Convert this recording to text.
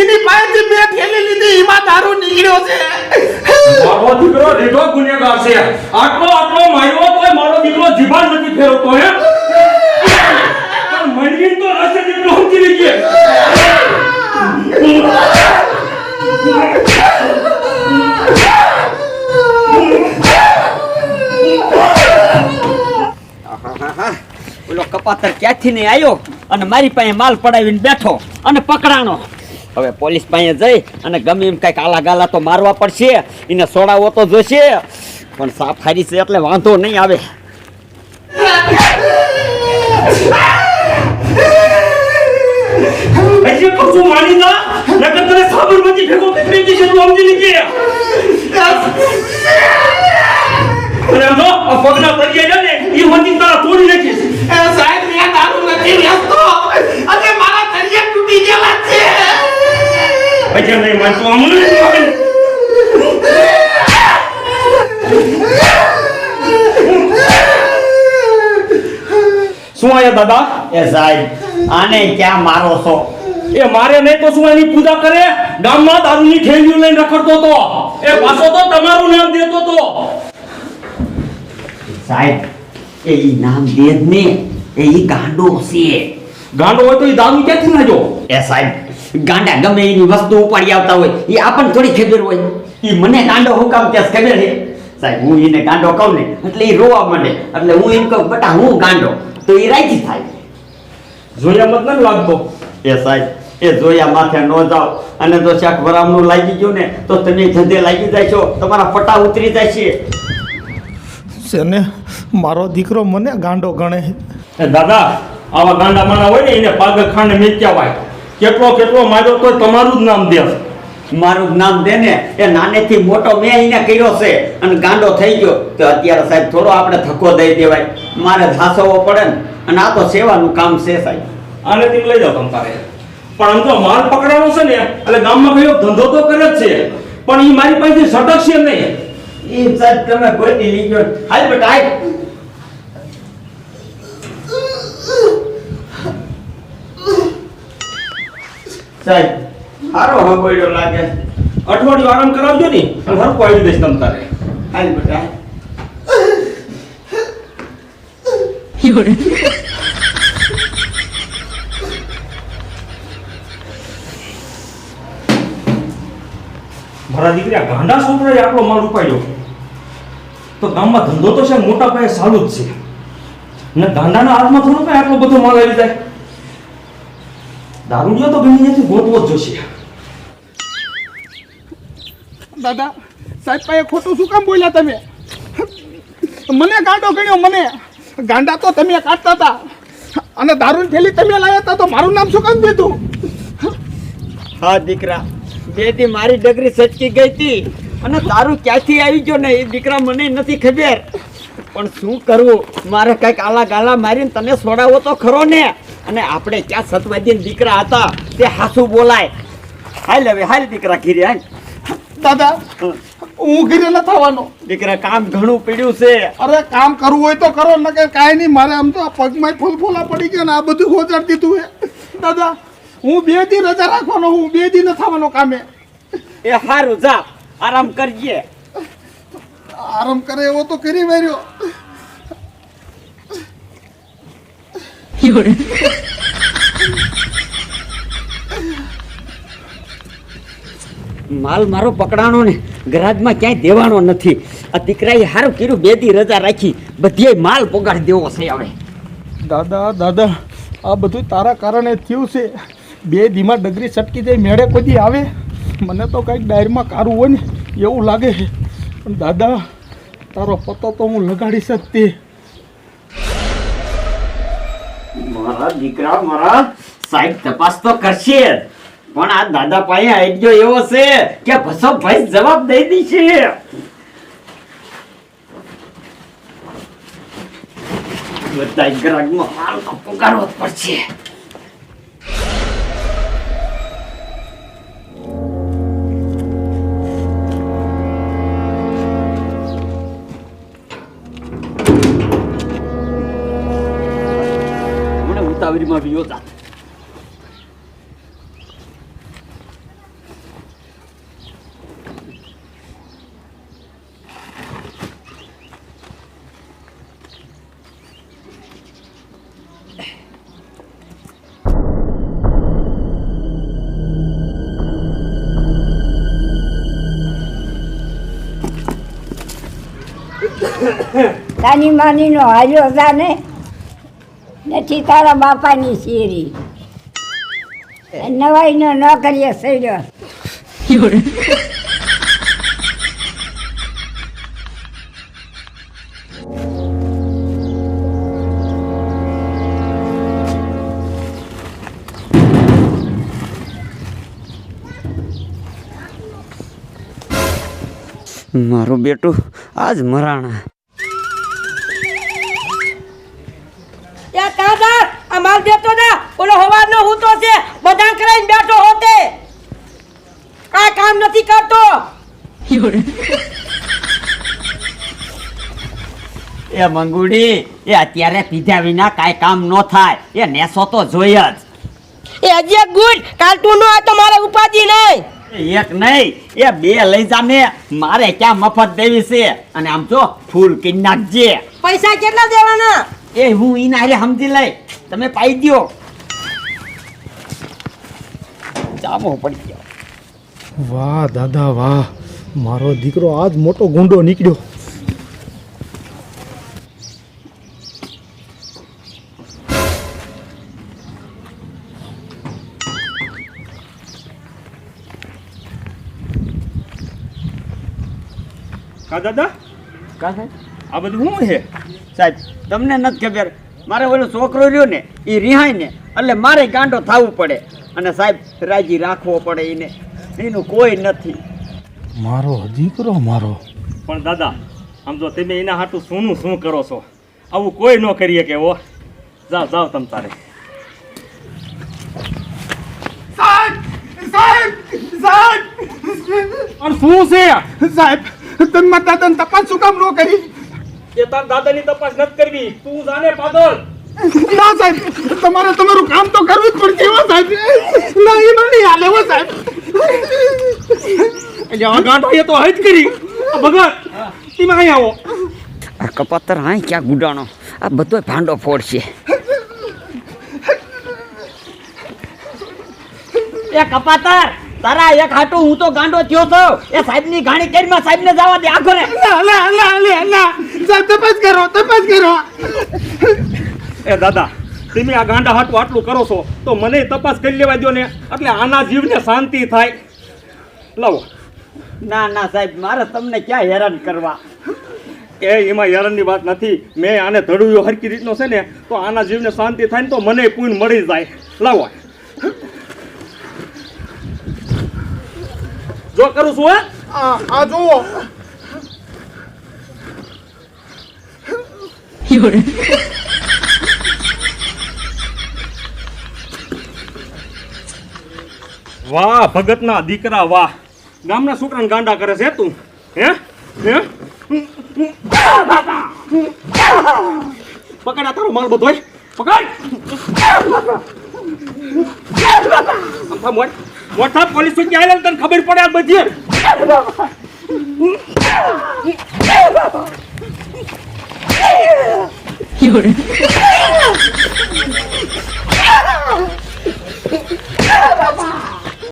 એની પાસેથી બે થેલી લીધી એમાં દારૂ નીકળ્યો છે. મારો દીકરો રેડો ગુનેગાર છે. આટલો આટલો માર્યો તો મારો દીકરો જીભાન નથી ફેરવતો હે? પણ તો રસે દીકરો સમજી લીજે ઓલો કપાતર ક્યાંથી નહીં આવ્યો અને મારી પાસે માલ પડાવીને બેઠો. અને પકડાણો. હવે પોલીસ પાસે જઈ અને ગમે એમ કંઈક આલા ગાલા તો મારવા પડશે. એને સોડાવો તો જોશે. પણ સાફ હારી છે એટલે વાંધો નહીં આવે. ને એ હોતી તારા તોડી નાખીશ એ સાહેબ મેં દારૂ નથી વેચતો અને મારા તળિયા તૂટી ગયેલા છે હજી નહીં માનતો આમ શું આયા દાદા? એ સાહેબ આને ક્યાં મારો છો? એ મારે નહીં તો શું એની પૂજા કરે? ગામમાં દારૂની થેલીઓ લઈને રખડતો તો. એ પાછો તો તમારું નામ દેતો તો. સાહેબ એ ઈ નામ દેદ જ ને. એ ઈ ગાંડો છે ગાંડો હોય તો એ દારૂ ક્યાંથી લાજો એ સાહેબ ગાંડા ગમે એની વસ્તુ ઉપાડી આવતા હોય એ આપણને થોડી ખબર હોય. એ મને ગાંડો હું કામ ત્યાં ખબર છે. સાહેબ હું એને ગાંડો કહું ને એટલે એ રોવા માંડે. એટલે હું એમ કહું બટા હું ગાંડો. તો એ રાજી થાય. જોયા મત નથી લાગતો? એ સાહેબ એ જોયા માથે ન જાઓ. અને જો શાક વરામનું લાગી ગયું ને તો તમે ધંધે લાગી જાય છો. તમારા પટ્ટા ઉતરી જાય છે. છે મારો દીકરો મને ગાંડો ગણે દાદા આવા ગાંડા માણા હોય ને એને પાગ ખાંડ મેચ્યા હોય. કેટલો કેટલો માર્યો તો તમારું જ નામ દે મારું નામ દે ને એ નાનેથી મોટો મેં એને કર્યો છે અને ગાંડો થઈ ગયો. તો અત્યારે સાહેબ થોડો આપણે ધક્કો દઈ દેવાય. મારે ધાસવો પડે ને અને આ તો સેવાનું કામ છે સાહેબ. આને તેમ લઈ જાઓ તમારે પણ આમ તો માલ પકડાવો છે ને એટલે ગામમાં કયો ધંધો તો કરે જ છે. પણ એ મારી પાસેથી સટકશે નહીં. એ સાહેબ તમે ગોતી લીધો. હાલ બટ હાલ. સાહેબ સારો હગોડ્યો લાગે. અઠવાડિયું આરામ કરાવજો ને અને હરકો આવી દઈશ તમ તારે. હાલ બેટા. મારા દીકરી ગાંડા છોકરાએ આટલો માલ ઉપાડ્યો. તો ગામમાં ધંધો તો છે, મોટા પાયે ચાલુ જ છે. ને ગાંડાના હાથમાં થોડો કઈ આટલો બધો માલ આવી જાય. દારૂડિયો તો ગમે ત્યાંથી ગોતવો જ જોશે. દાદા સાહેબ પાસે ખોટું શું કામ બોલ્યા તમે? મને ગાંડો ગણ્યો મને. ગાંડા તો તમે કાઢતા હતા. અને દારૂની થેલી તમે લાવ્યા હતા તો મારું નામ શું કામ દીધું? હા દીકરા. બે દી મારી ડગરી સચકી ગઈ હતી. અને દારૂ ક્યાંથી આવી ગયો ને એ દીકરા મને નથી ખબર. પણ શું કરવું? મારે કંઈક આલા ગાલા મારીને તને છોડાવો તો ખરો ને. અને આપણે ત્યાં સતવાદી દીકરા હતા તે હાસુ બોલાય. હાલ હવે હાલ દીકરા ઘીરે હાલ. દાદા હું ઘીરે ન થવાનો. દીકરા કામ ઘણું પીડ્યું છે. અરે કામ કરવું હોય તો કરો ન કે કાંઈ નહીં મારે આમ તો પગમાં ફૂલ ફૂલા પડી ગયા ને આ બધું હોજાડ દીધું હે. દાદા હું બે દી રજા રાખવાનો હું બે દી ન થવાનો કામે. એ સારું જા. આરામ કરજે. આરામ કરે એવો તો કરી વર્યો. માલ મારો પકડાણો ને ગરાજમાં ક્યાંય દેવાનો નથી. આ દીકરાએ સારું કર્યું બે દી રજા રાખી બધીએ માલ પોગાડી દેવો છે હવે. દાદા દાદા આ બધું તારા કારણે થયું છે. બે દીમાં ડગરી સટકી જાય મેળે કોઈ આવે. મને તો કંઈક ડાયરમાં કારું હોય ને એવું લાગે છે. પણ દાદા તારો પતો તો હું લગાડી શકતી મારા દીકરા મારા સાહેબ તપાસ તો કરશે. પણ આ દાદા પાસે આઈડિયો એવો છે કે ભસો ભાઈ જવાબ દઈ દીશે. બધા ગ્રાહકમાં માલ તો જ પડશે. મને ઉતાવળીમાં વિયો જાત તાની માનીનો હતા જાને નથી તારા બાપાની શેરી નવાઈનો ન કરીએ સડ્યો મારું બેટું આજ મરાણા. દાદા આ માલ દેતો ના. ઓલો હવારનો હૂતો છે. બધા કરાઈને બેઠો હોતે. આ કામ નથી કરતો. એ મંગુડી એ અત્યારે પીધા વિના કાંઈ કામ ન થાય. એ નેસો તો જોઈએ જ. એ હજી એક ગુડ કાલ તું નો આ તો મારે ઉપાધિ નહીં. એક નહીં એ બે લઈ જા ને. મારે ક્યાં મફત દેવી છે? અને આમ જો ફૂલ કિન્નાક જે પૈસા કેટલા દેવાના? એ હું ઈ નારે સમજી લઈ તમે પાઈ દ્યો. ચામો પડી ગયો. વાહ દાદા વાહ. મારો દીકરો આજ મોટો ગુંડો નીકળ્યો. કા દાદા? કા સાહેબ? આ બધું શું છે? સાહેબ તમને નથી ખબર. મારે ઓલો છોકરો રહ્યો ને એ રિહાય ને એટલે મારે ગાંડો થવું પડે. અને સાહેબ રાજી રાખવો પડે એને. એનું કોઈ નથી. મારો દીકરો મારો. પણ દાદા આમ જો તમે એના હાટું શું શું કરો છો? આવું કોઈ ન કરીએ કે ઓ જાઓ જાઓ તમ તારે. પણ શું છે? સાહેબ તમે મારા દાદાને તપાસ શું કામ ન કરી? એ તાર દાદાની તપાસ નથી કરવી. તું જાને પાગલ. ના સાહેબ તમારે તમારું કામ તો કરવું જ પડશે હો સાહેબ. ના એનો નહીં હાલે હો સાહેબ. એટલે આ ગાંઠો એ તો હજ કરી. ભગત તમે અહીં આવો. આ કપાતર હા ક્યાં ગુડાણો? આ બધો ભાંડો ફોડશે. એ કપાતર તારા એક હાટો હું તો ગાંડો થયો તો એ સાહેબની ગાણી કરીમાં સાહેબને જવા દે આખો રે ના ના ના ના ના. સાહેબ તપાસ કરો તપાસ કરો. એ દાદા તમે આ ગાંડા હાટું આટલું કરો છો તો મને તપાસ કરી લેવા દો ને. એટલે આના જીવને શાંતિ થાય. લાવો. ના ના સાહેબ મારે તમને ક્યાં હેરાન કરવા? એ એમાં હેરાનની વાત નથી. મેં આને ધડુયો હરકી રીતનો છે ને તો આના જીવને શાંતિ થાય ને તો મને પૂન મળી જાય. લાવો. જો કરું છું હે. આ આ જુઓ વાહ, ભગતના દીકરા વાહ. ગામના છોકરાને ગાંડા કરે છે તું. હે? તારો માલ બધો પકડ. મોટા પોલીસ તને ખબર પડે આ બધી. 얼굴. 봐봐.